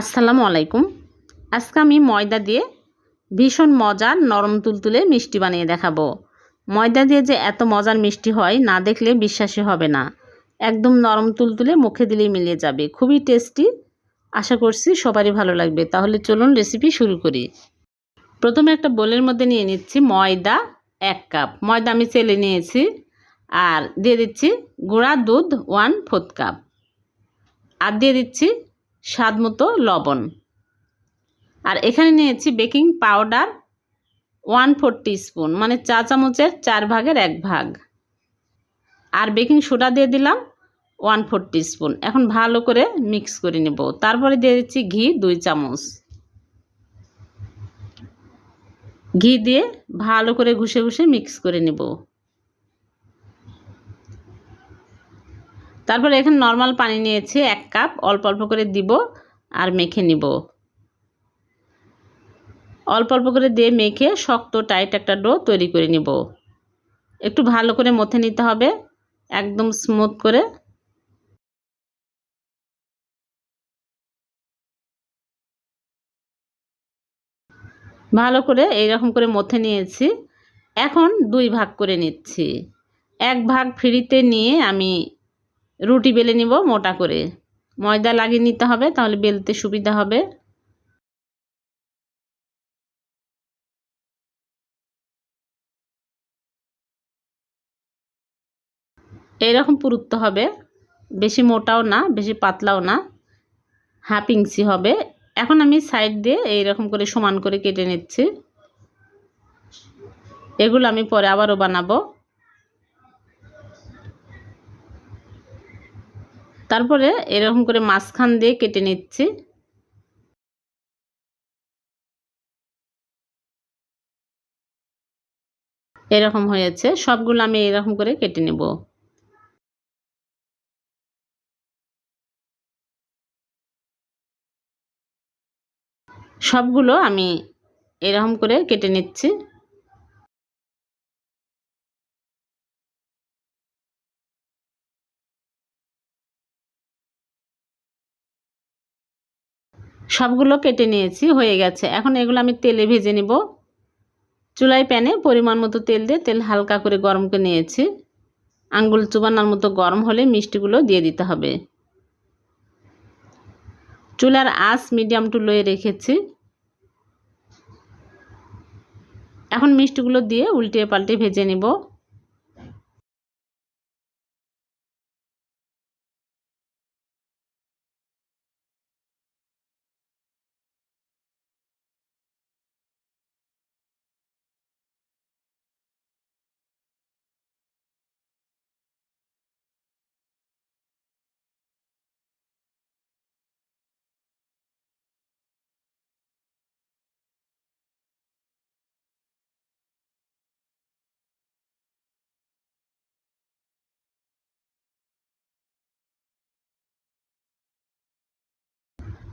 আসসালামু আলাইকুম। আজকে আমি ময়দা দিয়ে ভীষণ মজার নরম তুলতুলে মিষ্টি বানিয়ে দেখাবো। ময়দা দিয়ে যে এত মজার মিষ্টি হয়, না দেখলে বিশ্বাসই হবে না। একদম নরম তুলতুলে মুখে দিলেই মিলিয়ে যাবে। খুবই টেস্টি। আশা করছি সবারই ভালো লাগবে। তাহলে চলুন রেসিপি শুরু করি। প্রথমে একটা বোলের মধ্যে নিয়ে নিচ্ছি ময়দা এক কাপ। ময়দা আমি চেলে নিয়েছি আর দিয়ে দিচ্ছি গুঁড়া দুধ ওয়ান ফোর্থ কাপ। আর দিয়ে দিচ্ছি স্বাদ মতো লবণ। আর এখানে নিয়েছি baking powder one four spoon মানে চা চামচের চার ভাগের এক ভাগ। আর বেকিং সোডা দিয়ে দিলাম ওয়ান ফোর স্পুন এখন ভালো করে মিক্স করে নেব। তারপরে দিয়ে দিচ্ছি ঘি দুই চামচ। ঘি দিয়ে ভালো করে ঘুষে ঘুষে মিক্স করে নেব। তারপরে এখানে নর্মাল পানি নিয়েছি এক কাপ অল্প অল্প করে দিব আর মেখে নিব। অল্প অল্প করে দিয়ে মেখে শক্ত টাইট একটা ডো তৈরি করে নিব। একটু ভালো করে মথে নিতে হবে, একদম স্মুথ করে। ভালো করে এইরকম করে মথে নিয়েছি। এখন দুই ভাগ করে নিচ্ছি। এক ভাগ ফ্রিতে নিয়ে আমি রুটি বেলে নিব মোটা করে। ময়দা লাগিয়ে নিতে হবে, তাহলে বেলতে সুবিধা হবে। এইরকম পুরুত্ব হবে। বেশি মোটাও না, বেশি পাতলাও না। হাফ ইঞ্চি হবে। এখন আমি সাইড দিয়ে এইরকম করে সমান করে কেটে নিচ্ছি। এগুলো আমি পরে আবারও বানাবো। তারপরে এরকম করে মাঝখান দিয়ে কেটে নিচ্ছি। এরকম হয়েছে। সবগুলো আমি এরকম করে কেটে নেব। সবগুলো আমি এরকম করে কেটে নিচ্ছি। সবগুলো কেটে নিয়েছি, হয়ে গেছে। এখন এগুলো আমি তেলে ভেজে নিব। চুলাই প্যানে পরিমাণ মতো তেল দিয়ে তেল হালকা করে গরম করে নিয়েছি। আঙ্গুল চুবানোর মতো গরম হলে মিষ্টিগুলো দিয়ে দিতে হবে। চুলার আঁচ মিডিয়াম টু লোয়ে রেখেছি। এখন মিষ্টিগুলো দিয়ে উল্টিয়ে পাল্টে ভেজে নিব।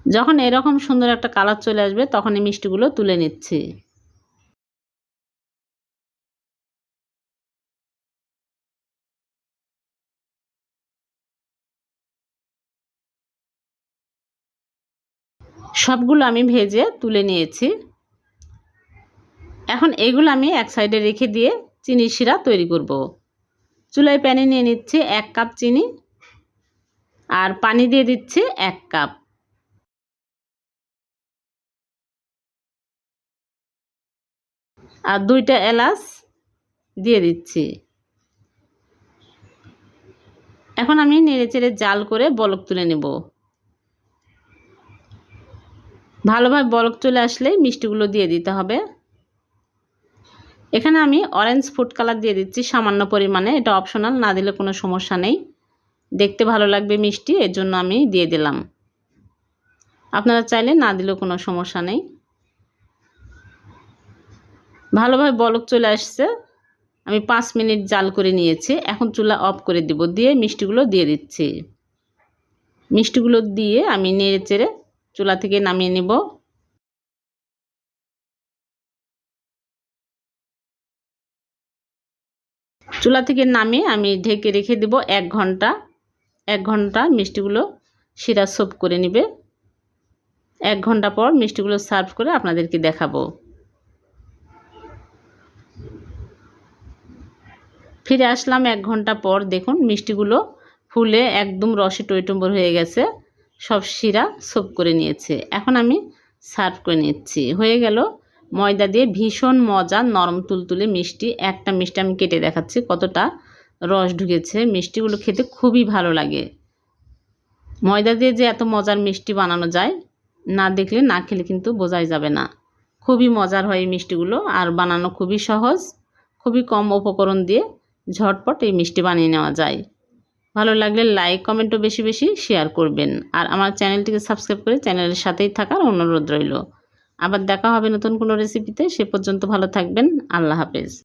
যখন এরকম সুন্দর একটা কালার চলে আসবে, তখন এই মিষ্টিগুলো তুলে নিচ্ছি। সবগুলো আমি ভেজে তুলে নিয়েছি। এখন এগুলো আমি এক সাইডে রেখে দিয়ে চিনি শিরা তৈরি করব। চুলায় প্যানে নিয়ে নিচ্ছি এক কাপ চিনি আর পানি দিয়ে দিচ্ছি এক কাপ। আর দুইটা এলাচ দিয়ে দিচ্ছি। এখন আমি নেড়ে চেড়ে জাল করে বলক তুলে নেব। ভালোভাবে বলক চলে আসলে মিষ্টিগুলো দিয়ে দিতে হবে। এখানে আমি অরেঞ্জ ফুড কালার দিয়ে দিচ্ছি সামান্য পরিমাণে। এটা অপশনাল না দিলে কোনো সমস্যা নেই। দেখতে ভালো লাগবে মিষ্টি, এর জন্য আমি দিয়ে দিলাম। আপনারা চাইলে না দিলেও কোনো সমস্যা নেই। ভালোভাবে বলক চলে আসছে। আমি পাঁচ মিনিট জাল করে নিয়েছি। এখন চুলা অফ করে দিব দিয়ে মিষ্টিগুলো দিয়ে দিচ্ছি। মিষ্টিগুলো দিয়ে আমি নেড়ে চেড়ে চুলা থেকে নামিয়ে নেব। চুলা থেকে নামিয়ে আমি ঢেকে রেখে দেব এক ঘণ্টা। এক ঘণ্টা মিষ্টিগুলো শিরা সোপ করে নেবে। এক ঘণ্টা পর মিষ্টিগুলো সার্ভ করে আপনাদেরকে দেখাবো। ফিরে আসলাম এক ঘণ্টা পর। দেখুন, মিষ্টিগুলো ফুলে একদম রসে টইটম্বর হয়ে গেছে। সব শিরা সোপ করে নিয়েছে। এখন আমি সার্ভ করে নিচ্ছি। হয়ে গেল ময়দা দিয়ে ভীষণ মজা নরম তুলতুলে মিষ্টি। একটা মিষ্টি আমি কেটে দেখাচ্ছি কতটা রস ঢুকেছে। মিষ্টিগুলো খেতে খুবই ভালো লাগে। ময়দা দিয়ে যে এত মজার মিষ্টি বানানো যায়, না দেখলে, না খেলে কিন্তু বোঝাই যাবে না। খুবই মজার হয় এই মিষ্টিগুলো। আর বানানো খুবই সহজ, খুবই কম উপকরণ দিয়ে ঝটপট এই মিষ্টি বানিয়ে নেওয়া যায়। ভালো লাগলে লাইক কমেন্টও বেশি বেশি শেয়ার করবেন। আর আমার চ্যানেলটিকে সাবস্ক্রাইব করে চ্যানেলের সাথেই থাকার অনুরোধ রইল। আবার দেখা হবে নতুন কোনো রেসিপিতে সে পর্যন্ত ভালো থাকবেন। আল্লাহ হাফেজ।